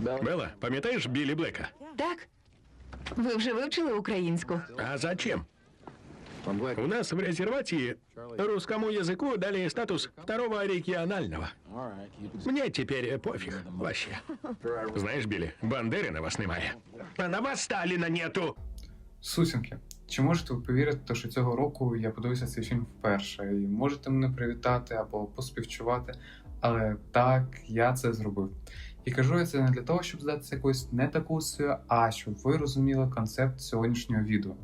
Бела, пам'ятаєш Білі Блека? Так. Ви вже вивчили українську? А зачем? У нас в резервации русскому языку дали статус второго регионального. Мне теперь пофиг вообще. Знаешь, Билли, Бандери на вас немає. А на вас Сталіна нету. Сусінки, чи можете ви повірити, що цього року я подивився цей фільм вперше? І можете мене привітати або поспівчувати, але так, я це зробив. І кажу я це не для того, щоб здатися якоюсь не такусою, а щоб ви розуміли концепт сьогоднішнього відео.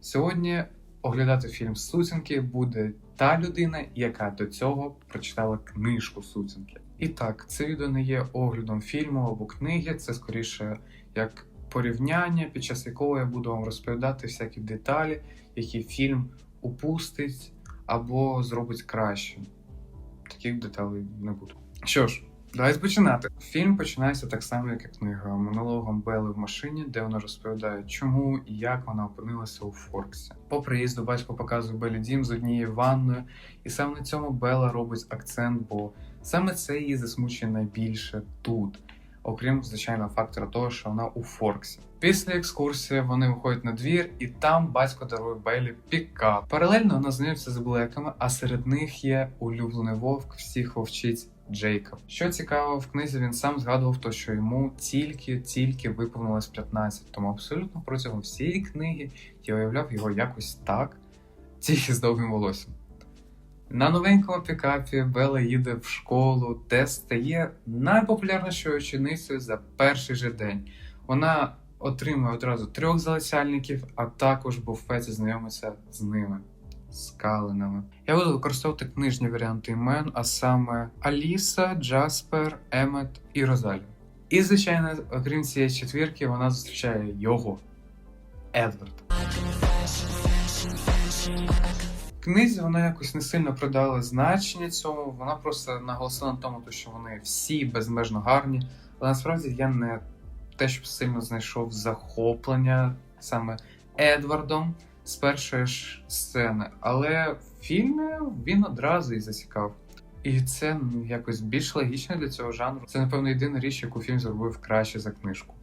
Сьогодні оглядати фільм Сусінки буде та людина, яка до цього прочитала книжку Сусінки. І так, це відео не є оглядом фільму або книги, це скоріше як порівняння, під час якого я буду вам розповідати всякі деталі, які фільм упустить або зробить краще. Таких деталей не буде. Що ж, давайте починати. Фільм починається так само, як і книга, монологом Белли в машині, де вона розповідає, чому і як вона опинилася у Форксі. По приїзду батько показує Белі дім з однією ванною, і саме на цьому Белла робить акцент, бо саме це її засмучує найбільше тут окрім звичайного фактора того, що вона у Форксі. Після екскурсії вони виходять на двір, і там батько дарує Бейлі пікап. Паралельно вона знайомиться з блеками, а серед них є улюблений вовк, всіх вовчиць Джейкоб. Що цікаво, в книзі він сам згадував, то що йому тільки-тільки виповнилось 15, тому абсолютно протягом всієї книги я уявляв його якось так, тільки з довгим волоссям. На новенькому пікапі Бела їде в школу, де стає найпопулярнішою ученицею за перший же день. Вона отримує одразу трьох залицяльників, а також в буфеті знайомиться з ними, з Калинами. Я буду використовувати книжні варіанти імен, а саме Аліса, Джаспер, Емет і Розалі. І, звичайно, окрім цієї четвірки, вона зустрічає його Едвард. Книзі вона якось не сильно придала значення цьому. Вона просто наголосила на тому, що вони всі безмежно гарні. Але насправді я не те, щоб сильно знайшов захоплення саме Едвардом з першої ж сцени. Але в фільмі він одразу і засікав. І це ну, якось більш логічно для цього жанру. Це, напевно, єдина річ, яку фільм зробив краще за книжку.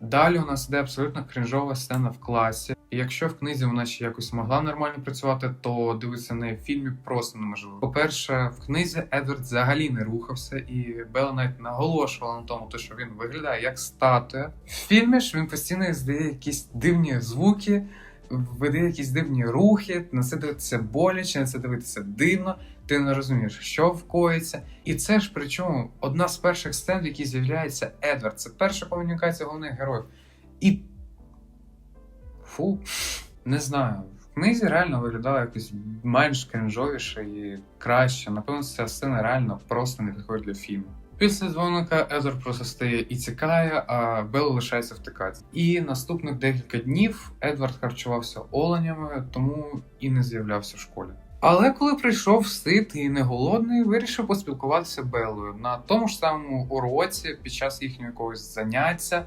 Далі у нас іде абсолютно крінжова сцена в класі. І якщо в книзі вона ще якось могла нормально працювати, то дивитися на фільмі просто неможливо. По-перше, в книзі Едвард взагалі не рухався, і Белла навіть наголошувала на тому, що він виглядає як статуя. В фільмі ж він постійно здає якісь дивні звуки, видає якісь дивні рухи, на це дивитися боляче, на це дивитися дивно. Ти не розумієш, що вкоїться. І це ж причому одна з перших сцен, в якій з'являється Едвард. Це перша комунікація головних героїв. І. Фу, не знаю. В книзі реально виглядала якось менш кринжовіше і краще. Напевно, ця сцена реально просто не підходить для фільму. Після дзвоника Едвард просто стає і тікає, а Белла лишається втикати. І наступних декілька днів Едвард харчувався оленями, тому і не з'являвся в школі. Але коли прийшов сит і не голодний, вирішив поспілкуватися Беллою на тому ж самому уроці під час їхнього якогось заняття,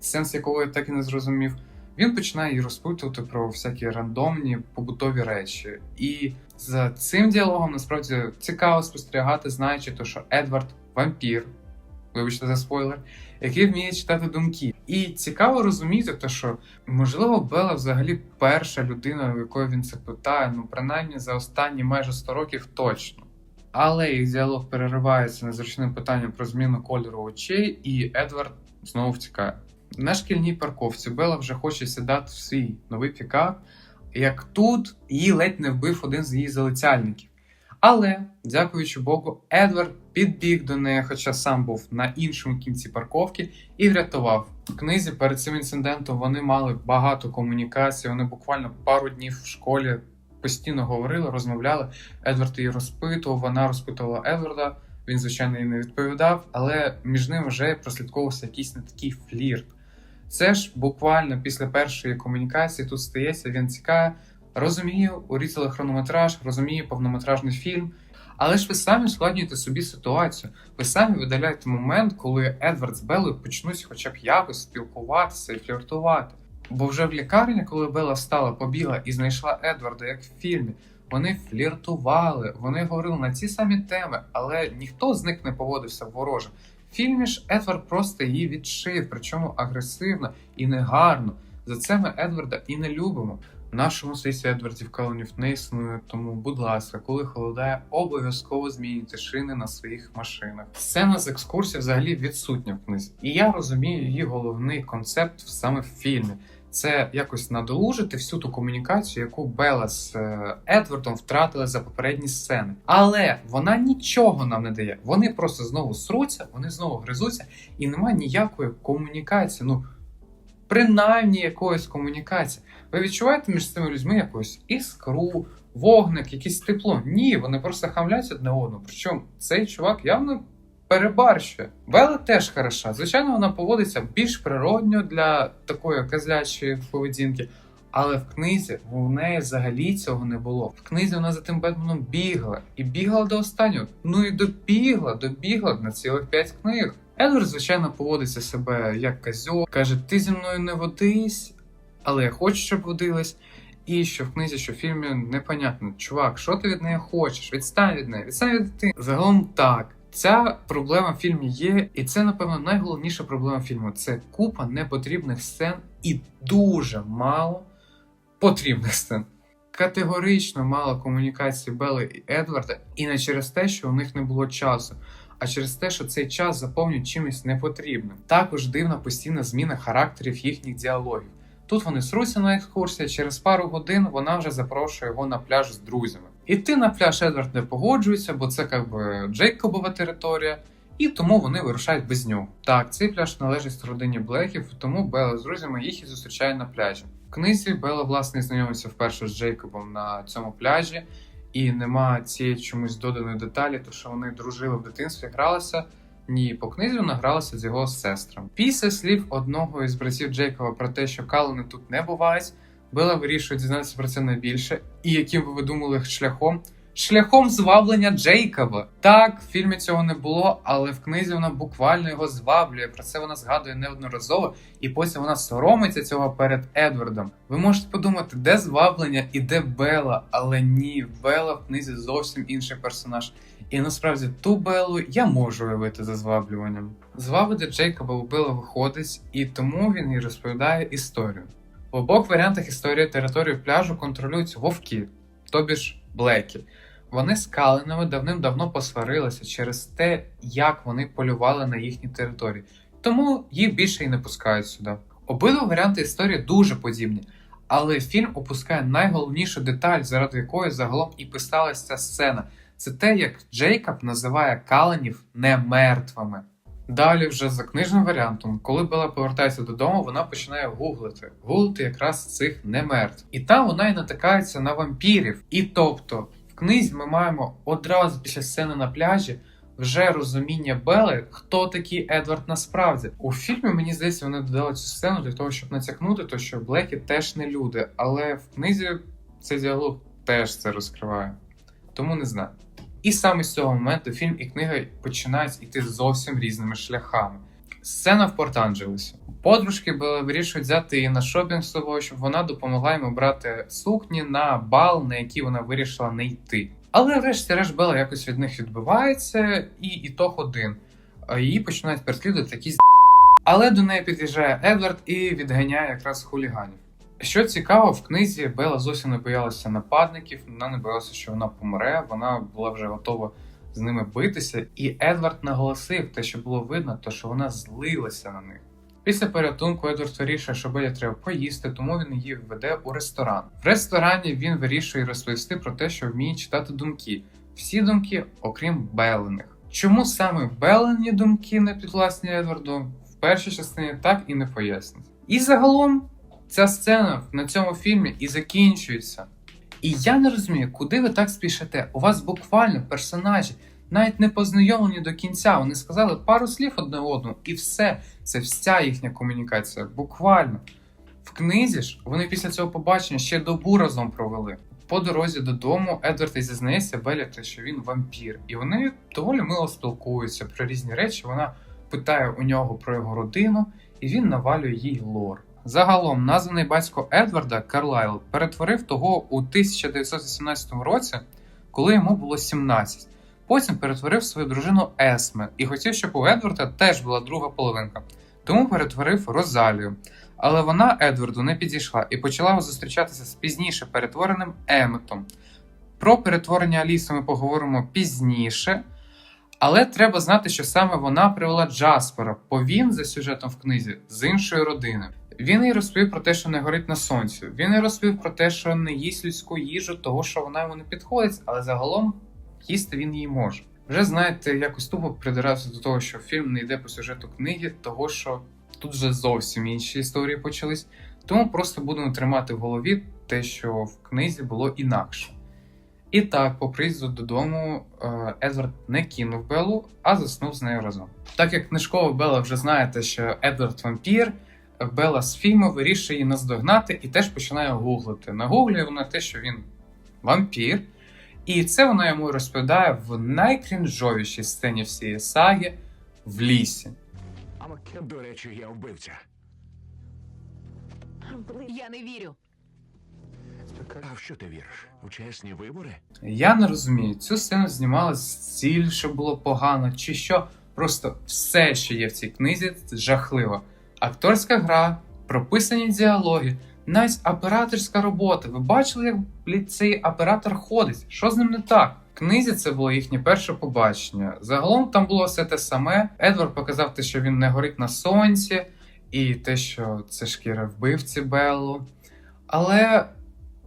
сенс якого я так і не зрозумів. Він починає її розпитувати про всякі рандомні побутові речі. І за цим діалогом насправді цікаво спостерігати, знаючи, то, що Едвард вампір, вибачте за спойлер, який вміє читати думки. І цікаво розуміти, те, що можливо Бела взагалі перша людина, у якої він це питає, ну принаймні за останні майже 100 років точно. Але їх діалог переривається незручним питанням про зміну кольору очей, і Едвард знову втікає. На шкільній парковці Бела вже хоче сідати в свій новий пікап, як тут її ледь не вбив один з її залицяльників. Але, дякуючи Богу, Едвард підбіг до неї, хоча сам був на іншому кінці парковки, і врятував. В книзі перед цим інцидентом вони мали багато комунікацій, вони буквально пару днів в школі постійно говорили, розмовляли. Едвард її розпитував, вона розпитувала Едварда. Він, звичайно, їй не відповідав, але між ними вже прослідковувався якийсь не такий флірт. Це ж буквально після першої комунікації тут стається, він цікавий, розумію, урізали хронометраж, розумію повнометражний фільм. Але ж ви самі ускладнюєте собі ситуацію. Ви самі видаляєте момент, коли Едвард з Беллою почнуть хоча б якось спілкуватися і фліртувати. Бо вже в лікарні, коли Белла встала, побігла і знайшла Едварда, як в фільмі, вони фліртували, вони говорили на ці самі теми, але ніхто з них не поводився вороже. В фільмі ж Едвард просто її відшив, причому агресивно і негарно. За це ми Едварда і не любимо. В нашому світі Едвардів Каланів не існує, тому, будь ласка, коли холодає, обов'язково змінюйте шини на своїх машинах. Сцена з екскурсії взагалі відсутня в книзі, і я розумію її головний концепт саме в фільмі. Це якось надолужити всю ту комунікацію, яку Белла з е, Едвардом втратили за попередні сцени. Але вона нічого нам не дає. Вони просто знову сруться, вони знову гризуться, і немає ніякої комунікації. Ну принаймні якоїсь комунікації. Ви відчуваєте між цими людьми якусь іскру, вогник, якесь тепло? Ні, вони просто хамлять одне одного. Причому цей чувак явно перебарщує. Белла теж хороша. Звичайно, вона поводиться більш природньо для такої козлячої поведінки. Але в книзі в неї взагалі цього не було. В книзі вона за тим Бетменом бігла і бігла до останнього. Ну і добігла, добігла на цілих п'ять книг. Едвард, звичайно, поводиться себе як козьол, каже: ти зі мною не водись, але я хочу, щоб водилась. І що в книзі, що в фільмі непонятно, чувак, що ти від неї хочеш? Відстань від неї, відстань від дитини. Загалом так. Ця проблема в фільмі є, і це, напевно, найголовніша проблема фільму. Це купа непотрібних сцен і дуже мало потрібних сцен. Категорично мало комунікації Белли і Едварда, і не через те, що у них не було часу, а через те, що цей час заповнюють чимось непотрібним. Також дивна постійна зміна характерів їхніх діалогів. Тут вони сруться на екскурсії, через пару годин вона вже запрошує його на пляж з друзями. Іти на пляж Едвард не погоджується, бо це якби Джейкобова територія, і тому вони вирушають без нього. Так, цей пляж належить родині Блеків, тому Белла з друзями їх і зустрічає на пляжі. В книзі Белла власне знайомиться вперше з Джейкобом на цьому пляжі, і нема цієї чомусь доданої деталі, то що вони дружили в дитинстві, гралися. Ні, по книзі вона гралася з його сестрами. Після слів одного із братів Джейкова про те, що Калини тут не бувають, била вирішує дізнатися про це найбільше. І яким би ви думали шляхом? Шляхом зваблення Джейкоба. Так, в фільмі цього не було, але в книзі вона буквально його зваблює. Про це вона згадує неодноразово, і потім вона соромиться цього перед Едвардом. Ви можете подумати, де зваблення і де Белла, але ні, Белла в книзі зовсім інший персонаж. І насправді ту Беллу я можу уявити за зваблюванням. Звабити Джейкоба у Белла виходить, і тому він і розповідає історію. В обох варіантах історії територію пляжу контролюють вовки, тобі ж Блекі. Вони з Калинами давним-давно посварилися через те, як вони полювали на їхній території, тому їх більше і не пускають сюди. Обидва варіанти історії дуже подібні, але фільм опускає найголовнішу деталь, заради якої загалом і писалася ця сцена. Це те, як Джейкоб називає Калинів не мертвими. Далі, вже за книжним варіантом, коли Бела повертається додому, вона починає гуглити. Гуглити якраз цих немертв. І там вона й натикається на вампірів. І тобто, книзі ми маємо одразу після сцени на пляжі вже розуміння Бели, хто такий Едвард насправді. У фільмі, мені здається, вони додали цю сцену для того, щоб натякнути, то що Блекі теж не люди. Але в книзі цей діалог теж це розкриває. Тому не знаю. І саме з цього моменту фільм і книга починають іти зовсім різними шляхами. Сцена в Порт-Анджелесі. Подружки вирішують взяти її на шопінг з собою, щоб вона допомогла йому брати сукні на бал, на який вона вирішила не йти. Але врешті-решт Бела якось від них відбивається, і ітог один. Її починають переслідувати якісь але до неї під'їжджає Едвард і відганяє якраз хуліганів. Що цікаво, в книзі Бела зовсім не боялася нападників, вона не боялася, що вона помре, вона була вже готова з ними битися. І Едвард наголосив те, що було видно, то що вона злилася на них. Після порятунку Едвард вирішує, що Белі треба поїсти, тому він її веде у ресторан. В ресторані він вирішує розповісти про те, що вміє читати думки. Всі думки, окрім Белених. Чому саме Белені думки не підвласні Едварду? В першій частині так і не пояснить. І загалом. Ця сцена на цьому фільмі і закінчується. І я не розумію, куди ви так спішите. У вас буквально персонажі навіть не познайомлені до кінця. Вони сказали пару слів одне одному, і все. Це вся їхня комунікація. Буквально. В книзі ж вони після цього побачення ще добу разом провели. По дорозі додому Едвард і зізнається Белі, те, що він вампір, і вони доволі мило спілкуються про різні речі. Вона питає у нього про його родину, і він навалює їй лор. Загалом, названий батько Едварда Карлайл перетворив того у 1918 році, коли йому було 17. Потім перетворив свою дружину Есме і хотів, щоб у Едварда теж була друга половинка. Тому перетворив Розалію. Але вона Едварду не підійшла і почала зустрічатися з пізніше перетвореним Еметом. Про перетворення Аліси ми поговоримо пізніше. Але треба знати, що саме вона привела Джаспера, бо він за сюжетом в книзі з іншої родини. Він їй розповів про те, що не горить на сонці. Він їй розповів про те, що не їсть людську їжу, того що вона йому не підходить, але загалом їсти він її може. Вже знаєте, якось тупо придирався до того, що фільм не йде по сюжету книги, того що тут вже зовсім інші історії почались. Тому просто будемо тримати в голові те, що в книзі було інакше. І так, по приїзду додому е, Едвард не кинув Беллу, а заснув з нею разом. Так як книжково Белла вже знаєте, що Едвард вампір, Белла з фільму вирішує її наздогнати і теж починає гуглити. Нагуглює вона те, що він вампір, і це вона йому розповідає в найкрінжовішій сцені всієї саги в лісі. До речі, я вбивця. Я не вірю. А в що ти віриш? У чесні вибори? Я не розумію, цю сцену знімали з ціль, що було погано, чи що. Просто все, що є в цій книзі, це жахливо. Акторська гра, прописані діалоги, навіть операторська робота. Ви бачили, як блядь, цей оператор ходить? Що з ним не так? В книзі це було їхнє перше побачення. Загалом там було все те саме. Едвард показав те, що він не горить на сонці, і те, що це шкіра вбивці Беллу. Але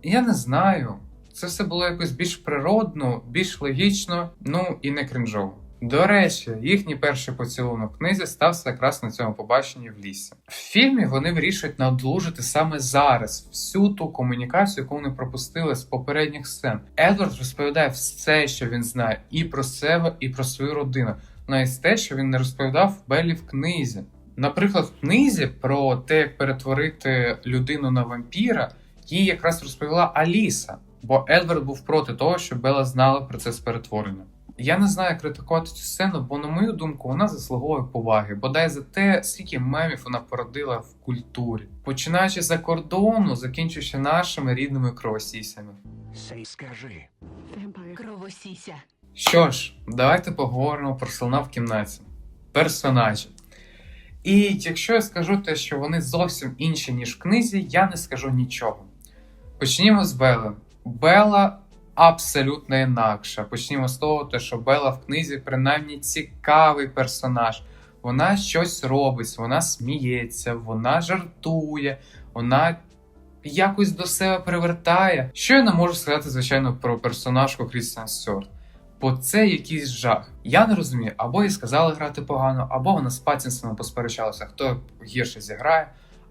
я не знаю. Це все було якось більш природно, більш логічно, ну і не кринжово. До речі, їхній перший поцілунок в книзі стався якраз на цьому побаченні в лісі. В фільмі вони вирішують надолужити саме зараз всю ту комунікацію, яку вони пропустили з попередніх сцен. Едвард розповідає все, що він знає, і про себе, і про свою родину, навіть те, що він не розповідав Беллі в книзі. Наприклад, в книзі про те, як перетворити людину на вампіра, їй якраз розповіла Аліса, бо Едвард був проти того, щоб Белла знала процес перетворення. Я не знаю, як критикувати цю сцену, бо, на мою думку, вона заслуговує поваги, бодай за те, скільки мемів вона породила в культурі, починаючи за кордону, закінчуючи нашими рідними кровосісями. Сей скажи. Кровосіся. Що ж, давайте поговоримо про слона в кімнаті. Персонажі. І якщо я скажу те, що вони зовсім інші, ніж в книзі, я не скажу нічого. Почнімо з Бели. Бела абсолютно інакша. Почнімо з того, що Бела в книзі принаймні цікавий персонаж. Вона щось робить, вона сміється, вона жартує, вона якось до себе привертає. Що я не можу сказати, звичайно, про персонажку Крістіан Стюарт. Бо це якийсь жах. Я не розумію, або їй сказали грати погано, або вона з Паттінсоном посперечалася, хто гірше зіграє.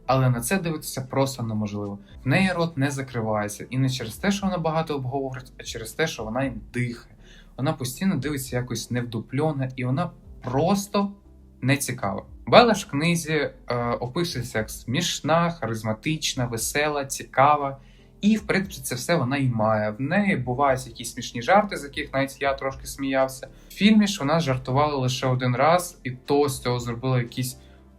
Але на це дивитися просто неможливо. В неї рот не закривається, і не через те, що вона багато обговорить, а через те, що вона й дихає. Вона постійно дивиться якось невдупльона, і вона просто не цікава. Белла ж в книзі е, описується як смішна, харизматична, весела, цікава. І, в принципі, це все вона і має. В неї бувають якісь смішні жарти, з яких навіть я трошки сміявся. В фільмі ж вона жартувала лише один раз, і то з цього зробила якийсь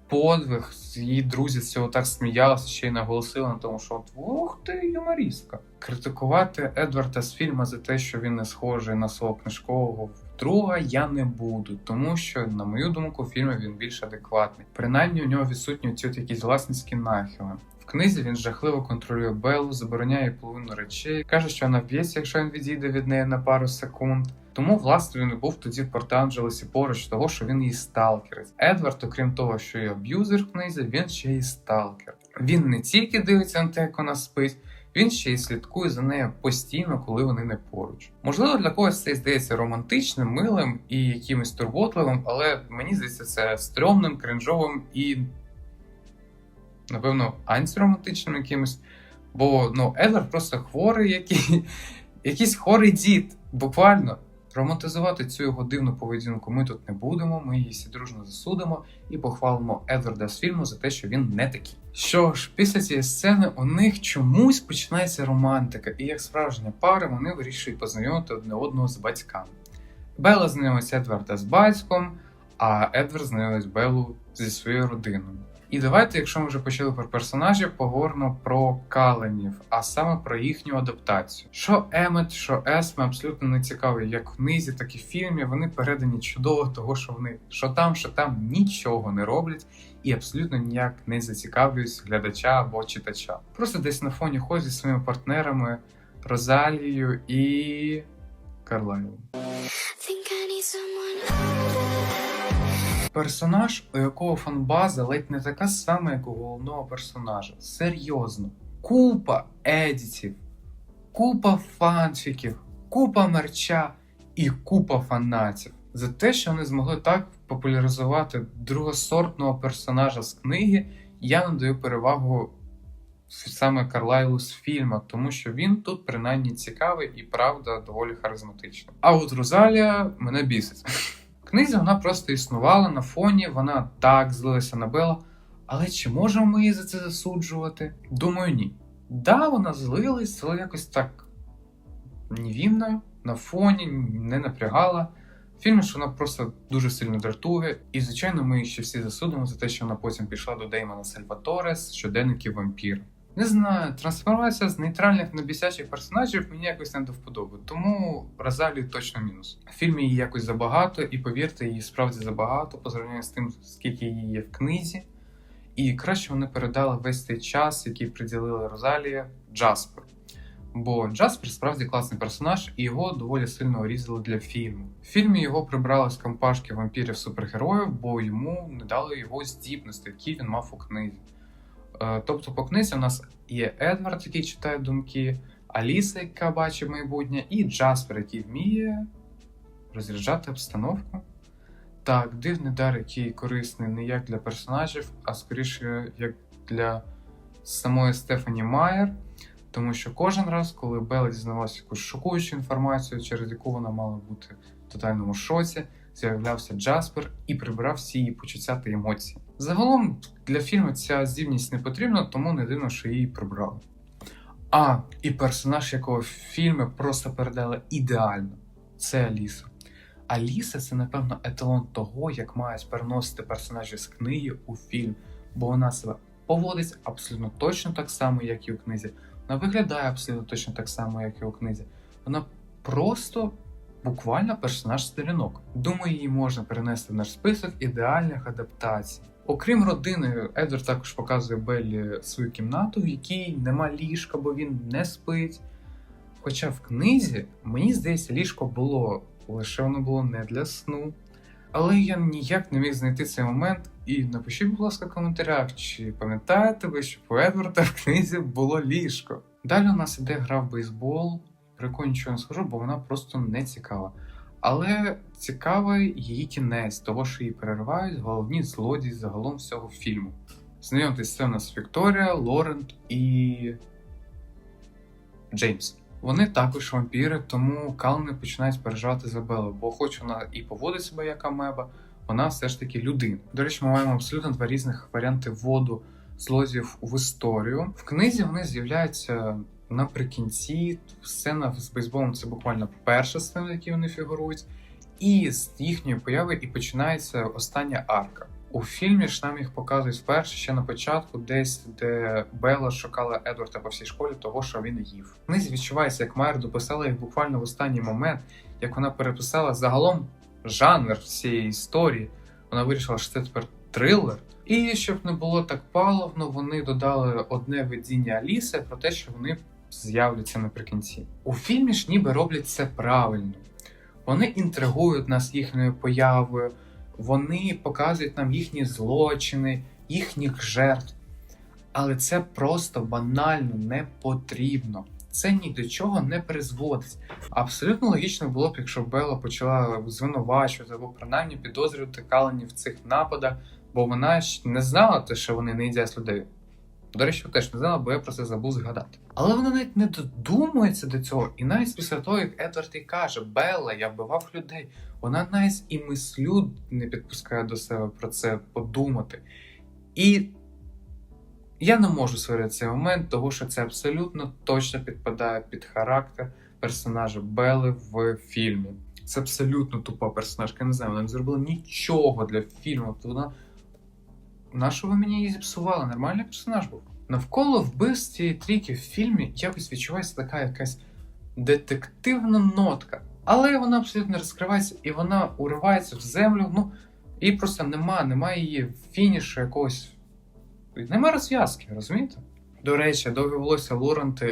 подвиг. Її друзі з цього так сміялися, ще й наголосили на тому, що от ух ти, юморістка. Критикувати Едварда з фільму за те, що він не схожий на свого книжкового друга, я не буду, тому що, на мою думку, в фільмі він більш адекватний. Принаймні у нього відсутні ці якісь власницькі нахили. Книзі він жахливо контролює Беллу, забороняє половину речей, каже, що вона вб'ється, якщо він відійде від неї на пару секунд. Тому, власне, він був тоді в Порт-Анджелесі поруч того, що він її сталкерить. Едвард, окрім того, що є аб'юзер в книзі, він ще й сталкер. Він не тільки дивиться на те, як вона спить, він ще й слідкує за нею постійно, коли вони не поруч. Можливо, для когось це здається романтичним, милим і якимось турботливим, але мені здається, це стрьомним, кринжовим і, напевно, антиромантичним якимось. Бо ну, Едвард просто хворий, який, якийсь хворий дід, буквально. Романтизувати цю його дивну поведінку ми тут не будемо. Ми її всі дружно засудимо і похвалимо Едварда з фільму за те, що він не такий. Що ж, після цієї сцени у них чомусь починається романтика, і як справжня пара вони вирішують познайомити одне одного з батьками. Белла знайомить Едварда з батьком, а Едвард знайомить Беллу зі своєю родиною. І давайте, якщо ми вже почали про персонажів, поговоримо про Каленів, а саме про їхню адаптацію. Що Емет, що Есме абсолютно не цікаві, як в книзі, так і в фільмі. Вони передані чудово, того що вони що там, що там нічого не роблять і абсолютно ніяк не зацікавлюють глядача або читача. Просто десь на фоні ходять зі своїми партнерами Розалією і Карлайлом. Персонаж, у якого фанбаза ледь не така сама, як у головного персонажа. Серйозно. Купа едітів, купа фанфіків, купа мерча і купа фанатів. За те, що вони змогли так популяризувати другосортного персонажа з книги, я надаю перевагу саме Карлайлу з фільму, тому що він тут принаймні цікавий і правда доволі харизматичний. А от Розалія мене бісить. В книзі вона просто існувала на фоні, вона так злилася на Бела. Але чи можемо ми її за це засуджувати? Думаю, ні. Да, вона злилась, але якось так невінно, на фоні, не напрягала. В фільмі ж вона просто дуже сильно дратує, і, звичайно, ми ще всі засудимо за те, що вона потім пішла до Деймона Сальваторе з щоденників вампір. Не знаю, трансформація з нейтральних на бісячих персонажів мені якось не до вподоби, тому Розалії точно мінус. В фільмі її якось забагато, і повірте, її справді забагато по зрівнянню з тим, скільки її є в книзі. І краще вони передали весь цей час, який приділила Розалія Джаспер. Бо Джаспер справді класний персонаж, і його доволі сильно різали для фільму. В фільмі його прибрали з компашки вампірів супергероїв, бо йому не дали його здібності, які він мав у книзі. Е, Тобто по книзі у нас є Едвард, який читає думки, Аліса, яка бачить майбутнє, і Джаспер, який вміє розряджати обстановку. Так, дивний дар, який корисний не як для персонажів, а скоріше як для самої Стефані Майер. Тому що кожен раз, коли Белла дізнавалася якусь шокуючу інформацію, через яку вона мала бути в тотальному шоці, з'являвся Джаспер і прибирав всі її почуття та емоції. Загалом для фільму ця здібність не потрібна, тому не дивно, що її прибрали. А, і персонаж, якого в фільмі просто передали ідеально це Аліса. Аліса це, напевно, еталон того, як мають переносити персонажі з книги у фільм, бо вона себе поводить абсолютно точно так само, як і у книзі. Вона виглядає абсолютно точно так само, як і у книзі. Вона просто буквально персонаж сторінок. Думаю, її можна перенести в наш список ідеальних адаптацій. Окрім родини, Едвард також показує Беллі свою кімнату, в якій нема ліжка, бо він не спить. Хоча в книзі, мені здається, ліжко було, лише воно було не для сну. Але я ніяк не міг знайти цей момент. І напишіть, будь ласка, в коментарях, чи пам'ятаєте ви, що у Едварда в книзі було ліжко. Далі у нас іде гра в бейсбол. Про яку нічого не скажу, бо вона просто не цікава. Але цікавий її кінець, того, що її переривають головні злодії загалом всього фільму. Знайомтесь, це у нас Вікторія, Лорент і Джеймс. Вони також вампіри, тому Кални починають переживати за Беллу, бо хоч вона і поводить себе як амеба, вона все ж таки людина. До речі, ми маємо абсолютно два різних варіанти вводу злодіїв в історію. В книзі вони з'являються наприкінці. Сцена з бейсболом це буквально перша сцена, в якій вони фігурують. І з їхньої появи і починається остання арка. У фільмі ж нам їх показують вперше ще на початку, десь де Белла шукала Едварда по всій школі, того, що він їв. В книзі відчувається, як Майер дописала їх буквально в останній момент, як вона переписала загалом жанр всієї історії. Вона вирішила, що це тепер трилер. І щоб не було так паливно, вони додали одне видіння Аліси про те, що вони з'являться наприкінці. У фільмі ж ніби роблять це правильно. Вони інтригують нас їхньою появою, вони показують нам їхні злочини, їхніх жертв. Але це просто банально не потрібно. Це ні до чого не призводить. Абсолютно логічно було б, якщо Белла почала звинувачувати або принаймні підозрювати Калані в цих нападах, бо вона ж не знала те, що вони не їдять людей. До речі, теж не знала, бо я про це забув згадати. Але вона навіть не додумується до цього. І навіть після того, як Едвард і каже, Белла, я вбивав людей, вона навіть і мислю не підпускає до себе про це подумати. І я не можу сварити цей момент, тому що це абсолютно точно підпадає під характер персонажа Белли в фільмі. Це абсолютно тупа персонажка. Я не знаю, вона не зробила нічого для фільму. Вона на що ви мені її зіпсували? Нормальний персонаж був. Навколо вбивств цієї трійки в фільмі якось відчувається така якась детективна нотка. Але вона абсолютно розкривається і вона уривається в землю. Ну, і просто нема, немає її фінішу якогось. Нема розв'язки, розумієте? До речі, довге волосся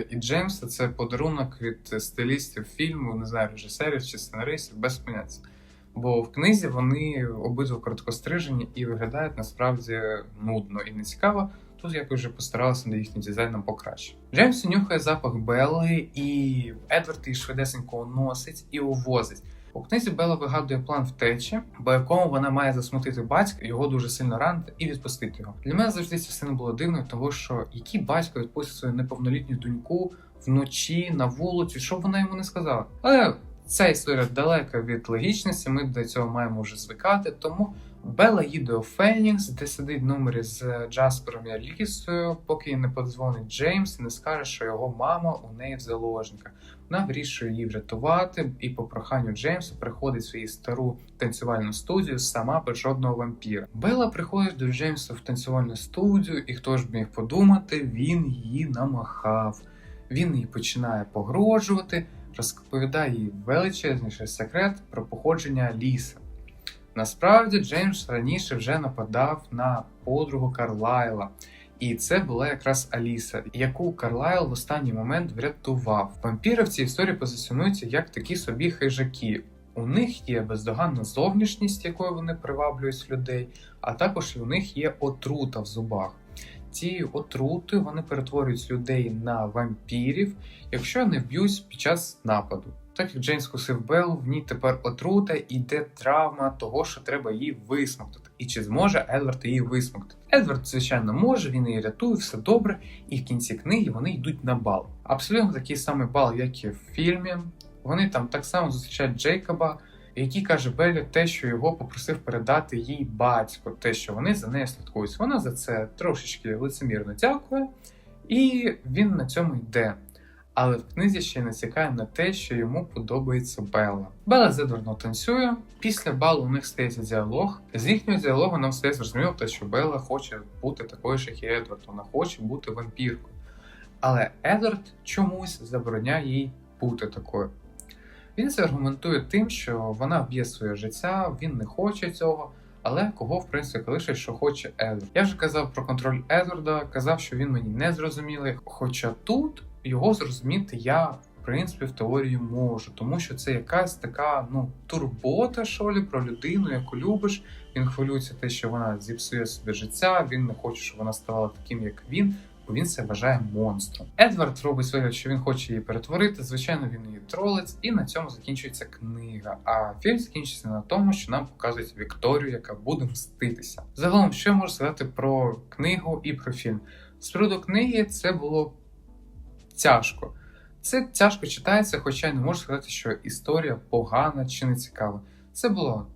і Джеймса це подарунок від стилістів фільму, не знаю, режисерів чи сценаристів, без поняття. Бо в книзі вони обидва короткострижені і виглядають насправді нудно і нецікаво. Тут якось вже постаралися над їхнім дизайном покраще. Джеймс нюхає запах Белли, і Едвард її швидесенько носить і увозить. У книзі Белла вигадує план втечі, по якому вона має засмутити батька, його дуже сильно ранити і відпустити його. Для мене завжди ця сцена була дивною, тому що який батько відпустить свою неповнолітню доньку вночі на вулицю, що б вона йому не сказала. Але ця історія далека від логічності. Ми до цього маємо вже звикати. Тому Белла їде у Фенікс, де сидить в номері з Джаспером і Алісою, поки не подзвонить Джеймс і не скаже, що його мама у неї в заложниках. Вона вирішує її врятувати, і по проханню Джеймса приходить в свою стару танцювальну студію сама без жодного вампіра. Белла приходить до Джеймса в танцювальну студію, і хто ж міг подумати, він її намахав. Він їй починає погрожувати, розповідає величезніший секрет про походження ліса. Насправді Джеймс раніше вже нападав на подругу Карлайла. І це була якраз Аліса, яку Карлайл в останній момент врятував. Вампіри в цій історії позиціонуються як такі собі хижаки. У них є бездоганна зовнішність, якою вони приваблюють людей, а також у них є отрута в зубах. Цією отрутою вони перетворюють людей на вампірів, якщо не вб'ють під час нападу. Так як Джейн скусив Беллу, в ній тепер отрута і йде травма того, що треба її висмоктати. І чи зможе Едвард її висмоктати? Едвард, звичайно, може, він її рятує, все добре, і в кінці книги вони йдуть на бал. Абсолютно такий самий бал, як і в фільмі. Вони там так само зустрічають Джейкоба, який каже Беллі те, що його попросив передати їй батько, те, що вони за нею слідкують. Вона за це трошечки лицемірно дякує, і він на цьому йде. Але в книзі ще натякає на те, що йому подобається Белла. Белла з Едвардом танцює. Після балу у них стається діалог. З їхнього діалогу нам стає зрозуміло, що Белла хоче бути такою ж, як і Едвард. Вона хоче бути вампіркою. Але Едвард чомусь забороняє їй бути такою. Він це аргументує тим, що вона вб'є своє життя, він не хоче цього. Але кого, в принципі, колишить, що хоче Едвард. Я вже казав про контроль Едварда, казав, що він мені не зрозумілий. Хоча тут його зрозуміти я, в принципі, в теорії можу, тому що це якась така ну турбота, що ли, про людину, яку любиш. Він хвилюється те, що вона зіпсує собі життя. Він не хоче, щоб вона ставала таким, як він. Бо він себе вважає монстром. Едвард робить вигляд, що він хоче її перетворити. Звичайно, він її тролить, і на цьому закінчується книга. А фільм закінчиться на тому, що нам показують Вікторію, яка буде мститися. Загалом, що я можу сказати про книгу і про фільм? З приводу книги це було тяжко. Це тяжко читається, хоча я не можу сказати, що історія погана чи не цікава. Це було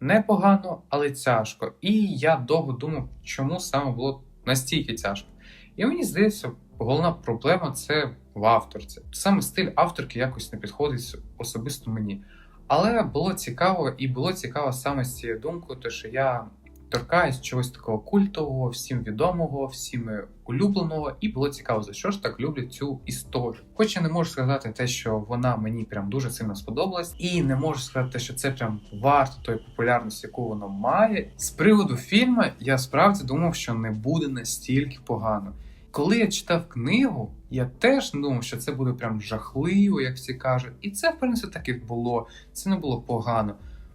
непогано, але тяжко. І я довго думав, чому саме було настільки тяжко. І мені здається, головна проблема це в авторці. Саме стиль авторки якось не підходить особисто мені. Але було цікаво, і було цікаво саме з цією думкою, то що я торкаюсь чогось такого культового, всім відомого, всім улюбленого, і було цікаво, за що ж так люблять цю історію. Хоч я не можу сказати те, що вона мені прям дуже сильно сподобалась, і не можу сказати, що це прям варто тої популярності, яку воно має. З приводу фільму я справді думав, що не буде настільки погано. Коли я читав книгу, я теж думав, що це буде прям жахливо, як всі кажуть. І це, в принципі, так і було. Це не було погано.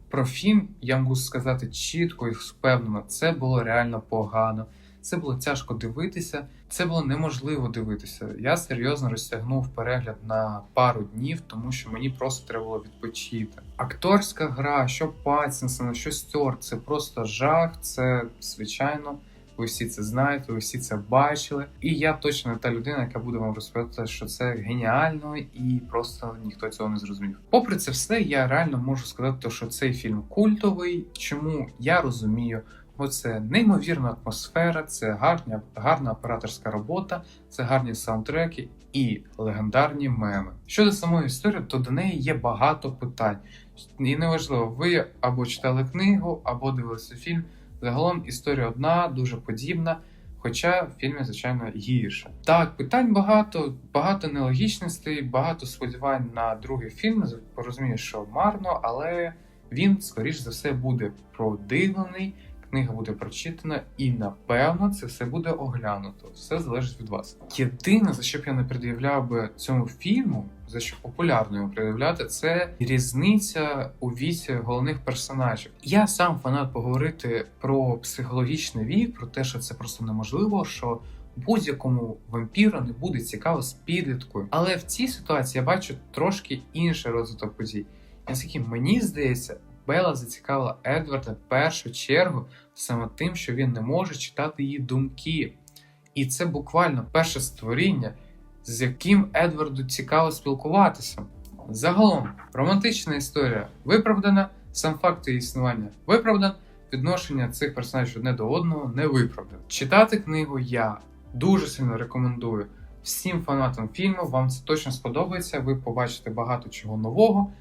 Про фільм я можу сказати чітко і впевнено, це було реально погано. Це було тяжко дивитися, це було неможливо дивитися. Я серйозно розтягнув перегляд на пару днів, тому що мені просто треба було відпочити. Акторська гра, що Патсінсон, що Стюарт, це просто жах, це звичайно. Ви всі це знаєте, ви всі це бачили. І я точно та людина, яка буде вам розповідати, що це геніально, і просто ніхто цього не зрозумів. Попри це все, я реально можу сказати, що цей фільм культовий. Чому я розумію? Бо це неймовірна атмосфера, це гарня, гарна операторська робота, це гарні саундтреки і легендарні меми. Щодо самої історії, то до неї є багато питань. І неважливо, ви або читали книгу, або дивилися фільм. Загалом історія одна, дуже подібна. Хоча в фільмі, звичайно, гірше. Так, питань багато, багато нелогічностей, багато сподівань на другий фільм. Розумію, що марно, але він, скоріш за все, буде продивлений, книга буде прочитана, і напевно це все буде оглянуто. Все залежить від вас. Єдине, за що б я не пред'являв би цьому фільму, за що популярно його пред'являти, це різниця у віці головних персонажів. Я сам фанат поговорити про психологічний вік, про те, що це просто неможливо, що будь-якому вампіру не буде цікаво з підліткою. Але в цій ситуації я бачу трошки інший розвиток подій. Наскільки мені здається, Белла зацікавила Едварда в першу чергу саме тим, що він не може читати її думки. І це буквально перше створіння, з яким Едварду цікаво спілкуватися. Загалом, романтична історія виправдана, сам факт її існування виправдан, відношення цих персонажів одне до одного не виправдане. Читати книгу я дуже сильно рекомендую всім фанатам фільму. Вам це точно сподобається. Ви побачите багато чого нового.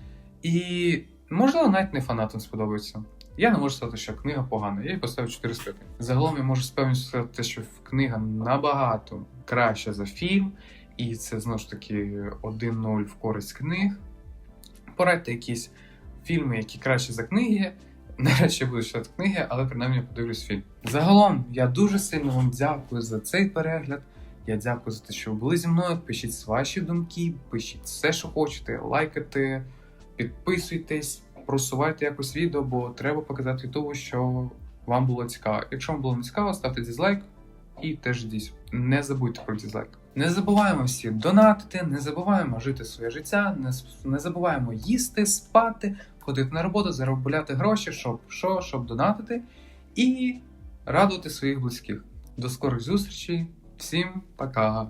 І, можливо, навіть не фанатам сподобається. Я не можу сказати, що книга погана. Я їй поставив 4 з 5. Загалом я можу з сказати, що книга набагато краща за фільм, і це знову ж таки 1-0 в користь книг. Порадьте якісь фільми, які краще за книги. Нарешті я буду читати книги, але принаймні подивлюсь фільм. Загалом, я дуже сильно вам дякую за цей перегляд. Я дякую за те, що ви були зі мною. Пишіть ваші думки, пишіть все, що хочете, лайкайте, підписуйтесь, просувайте якось відео, бо треба показати Ютубу, що вам було цікаво. Якщо вам було не цікаво, ставте дизлайк і теж ждіть. Не забудьте про дизлайк. Не забуваємо всі донатити, не забуваємо жити своє життя, не, не забуваємо їсти, спати, ходити на роботу, заробляти гроші, щоб що, щоб донатити і радувати своїх близьких. До скорих зустрічей. Всім пока.